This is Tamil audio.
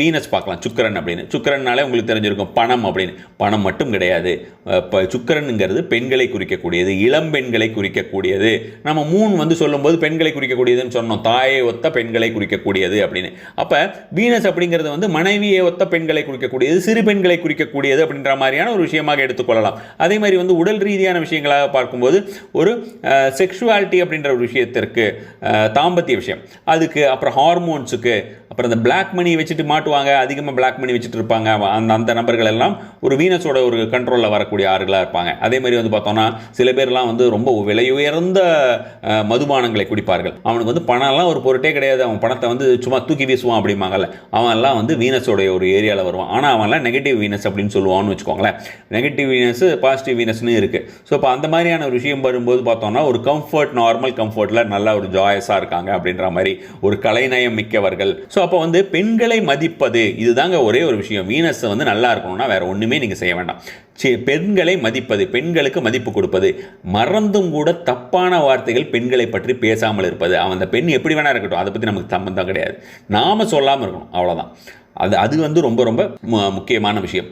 வீனஸ் பார்க்கலாம் சுக்கரன் அப்படின்னு. சுக்கரன்னாலே உங்களுக்கு தெரிஞ்சிருக்கும் பணம் அப்படின்னு. பணம் மட்டும் கிடையாது. இப்போ சுக்கரனுங்கிறது பெண்களை குறிக்கக்கூடியது இளம் பெண்களை குறிக்கக்கூடியது. நம்ம மூணு வந்து சொல்லும்போது பெண்களை குறிக்கக்கூடியதுன்னு சொன்னோம். தாயை ஒத்த பெண்களை குறிக்கக்கூடியது அப்படின்னு. அப்போ வீனஸ் அப்படிங்கிறது வந்து மனைவியை ஒத்த பெண்களை குறிக்கக்கூடியது சிறு பெண்களை குறிக்கக்கூடியது அப்படின்ற மாதிரியான ஒரு விஷயமாக எடுத்துக்கொள்ளலாம். அதே மாதிரி வந்து உடல் ரீதியான விஷயங்களாக பார்க்கும்போது ஒரு செக்ஷுவாலிட்டி அப்படின்ற ஒரு விஷயத்திற்கு தாம்பத்திய விஷயம். அதுக்கு அப்புறம் ஹார்மோன்ஸுக்கு அப்புறம் இந்த பிளாக் மணி வச்சுட்டு காட்டுவாங்க அதிகமாக பிளாக் பண்ணி வச்சுட்டு இருப்பாங்க. அந்த அந்த நபர்கள் எல்லாம் ஒரு வீனஸோட ஒரு கண்ட்ரோலில் வரக்கூடிய ஆறுகளாக இருப்பாங்க. அதே மாதிரி வந்து பார்த்தோம்னா சில பேர்லாம் வந்து ரொம்ப விலையுயர்ந்த உயர்ந்த மதுபானங்களை குடிப்பார்கள். அவனுக்கு வந்து பணம்லாம் ஒரு பொருட்டே கிடையாது. அவன் பணத்தை வந்து சும்மா தூக்கி வீசுவான் அப்படிம்பாங்கல்ல. அவன்லாம் வந்து வீனஸோடைய ஒரு ஏரியாவில் வருவான். ஆனால் அவன்லாம் நெகட்டிவ் வீனஸ் அப்படின்னு சொல்லுவான்னு வச்சுக்கோங்களேன். நெகட்டிவ் வீனஸ் பாசிட்டிவ் வீனஸ்னு இருக்குது ஸோ இப்போ அந்த மாதிரியான ஒரு விஷயம் வரும்போது பார்த்தோம்னா ஒரு கம்ஃபர்ட் நார்மல் கம்ஃபர்ட்டில் நல்லா ஒரு ஜாயஸாக இருக்காங்க அப்படின்ற மாதிரி ஒரு கலைநயம் மிக்கவர்கள். ஸோ அப்போ வந்து பெண்களை மதிப்பு மதிப்பது இதுதாங்க ஒரே ஒரு விஷயம். வீனஸ் வந்து நல்லா இருக்கணும்னா வேற ஒன்றுமே நீங்கள் செய்ய வேண்டாம். சி பெண்களை மதிப்பது பெண்களுக்கு மதிப்பு கொடுப்பது. மறந்தும் கூட தப்பான வார்த்தைகள் பெண்களை பற்றி பேசாமல் இருப்பது. அந்த பெண் எப்படி வேணா இருக்கட்டும் அதை பற்றி நமக்கு சம்பந்தம் கிடையாது. நாம சொல்லாமல் இருக்கணும் அவ்வளோதான் அது அது வந்து ரொம்ப ரொம்ப முக்கியமான விஷயம்.